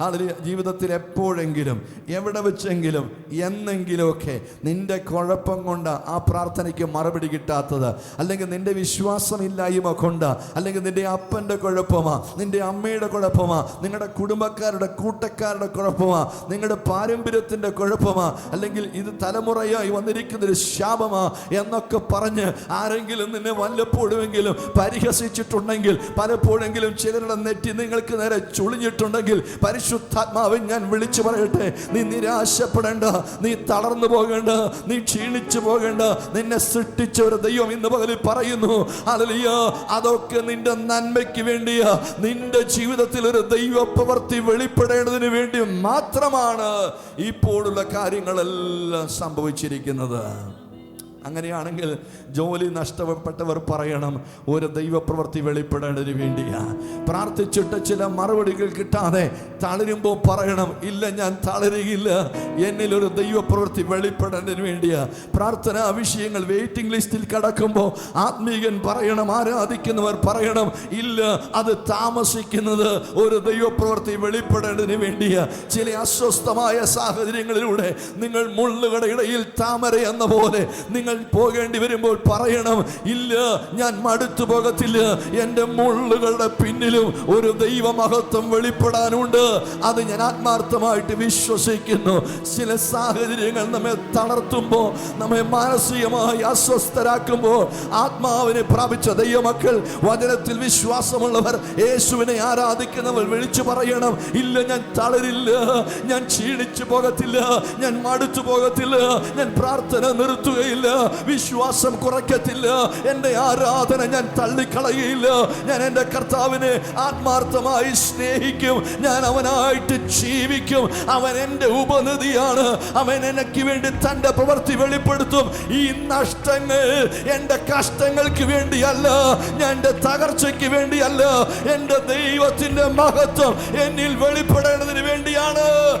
അതിൽ ജീവിതത്തിൽ എപ്പോഴെങ്കിലും എവിടെ വെച്ചെങ്കിലും എന്നെങ്കിലുമൊക്കെ നിന്റെ കുഴപ്പം കൊണ്ട് ആ പ്രാർത്ഥനയ്ക്ക് മറുപടി കിട്ടാത്തത്. അല്ലെങ്കിൽ നിന്റെ വിശ്വാസമില്ലായ്മ കൊണ്ട് അല്ലെങ്കിൽ നിന്റെ അപ്പന്റെ കുഴപ്പമാ നിന്റെ അമ്മയുടെ കുഴപ്പമാ നിങ്ങളുടെ കുടുംബക്കാരുടെ കൂട്ടക്കാരുടെ കുഴപ്പമാ നിങ്ങളുടെ പാരമ്പര്യത്തിന്റെ കുഴപ്പമാ അല്ലെങ്കിൽ ഇത് തലമുറയായി വന്നിരിക്കുന്നൊരു ശാപമാ എന്നൊക്കെ പറഞ്ഞ് ആരെങ്കിലും നിന്നെ വല്ലപ്പോഴുമെങ്കിലും പരിഹസിച്ചിട്ടുണ്ടെങ്കിൽ പലപ്പോഴെങ്കിലും ചിലരുടെ നെറ്റി നിങ്ങൾക്ക് നേരെ ചുളിഞ്ഞിട്ടുണ്ടെങ്കിൽ പരിശുദ്ധാത്മാവൻ ഞാൻ വിളിച്ചു പറയട്ടെ. നീ നിരാശപ്പെടേണ്ട. നീ തളർന്നു പോകേണ്ട. നീ ക്ഷീണിച്ചു പോകേണ്ട. നിന്നെ സൃഷ്ടിച്ച ഒരു ദൈവം ഇന്ന് പകലിൽ പറയുന്നു. അലലിയ അതൊക്കെ നിന്റെ നന്മയ്ക്ക് വേണ്ടിയാ. നിന്റെ ജീവിതത്തിൽ ഒരു ദൈവ പ്രവർത്തി വെളിപ്പെടേണ്ടതിന് വേണ്ടി മാത്രമാണ് ഇപ്പോഴുള്ള കാര്യങ്ങളെല്ലാം സംഭവിച്ചിരിക്കുന്നത്. അങ്ങനെയാണെങ്കിൽ ജോലി നഷ്ടപ്പെട്ടവർ പറയണം ഒരു ദൈവപ്രവൃത്തി വെളിപ്പെടേണ്ടതിന് വേണ്ടിയാ. പ്രാർത്ഥിച്ചിട്ട് ചില മറുപടികൾ കിട്ടാതെ തളരുമ്പോൾ പറയണം ഇല്ല ഞാൻ തളരുകയില്ല. എന്നിൽ ഒരു ദൈവപ്രവൃത്തി വെളിപ്പെടേണ്ടതിന് വേണ്ടിയാ. പ്രാർത്ഥനാ വിഷയങ്ങൾ വെയിറ്റിംഗ് ലിസ്റ്റിൽ കിടക്കുമ്പോൾ ആത്മീകൻ പറയണം ആരാധിക്കുന്നവർ പറയണം ഇല്ല അത് താമസിക്കുന്നത് ഒരു ദൈവപ്രവൃത്തി വെളിപ്പെടേണ്ടതിന് വേണ്ടിയാ. ചില അസ്വസ്ഥമായ സാഹചര്യങ്ങളിലൂടെ നിങ്ങൾ മുള്ളുകളുടെ ഇടയിൽ താമര എന്ന പോലെ നിങ്ങൾ പോകേണ്ടി വരുമ്പോൾ പറയണം ഇല്ല ഞാൻ മടുത്തു പോകത്തില്ല. എന്റെ മുള്ളുകളുടെ പിന്നിലും ഒരു ദൈവമഹത്വം വെളിപ്പെടാനുണ്ട്. അത് ഞാൻ ആത്മാർത്ഥമായിട്ട് വിശ്വസിക്കുന്നു. ചില സാഹചര്യങ്ങൾ നമ്മെ തളർത്തുമ്പോൾ നമ്മെ മാനസികമായി അസ്വസ്ഥരാക്കുമ്പോൾ ആത്മാവിനെ പ്രാപിച്ച ദൈവമക്കൾ വചനത്തിൽ വിശ്വാസമുള്ളവർ യേശുവിനെ ആരാധിക്കുന്നവർ വിളിച്ചു പറയണം ഇല്ല ഞാൻ തളരില്ല. ഞാൻ ക്ഷീണിച്ചു പോകത്തില്ല. ഞാൻ മടുത്തു പോകത്തില്ല. ഞാൻ പ്രാർത്ഥന നിർത്തുകയില്ല. വിശ്വാസം കുറയ്ക്കത്തില്ല. എന്റെ ആരാധന ഞാൻ തള്ളിക്കളയില്ല. ഞാൻ എന്റെ കർത്താവിനെ ആത്മാർത്ഥമായി സ്നേഹിക്കും. ഞാൻ അവനായിട്ട് ജീവിക്കും. അവൻ എന്റെ ഉപനിധിയാണ്. അവൻ എനിക്ക് വേണ്ടി തന്റെ പ്രവൃത്തി വെളിപ്പെടുത്തും. ഈ നഷ്ടങ്ങൾ എന്റെ കഷ്ടങ്ങൾക്ക് വേണ്ടിയല്ല. ഞാൻ എന്റെ തകർച്ചയ്ക്ക് വേണ്ടിയല്ല. എന്റെ ദൈവത്തിന്റെ മഹത്വം എന്നിൽ വെളിപ്പെടേണ്ടതിന് വേണ്ടിയാണ്.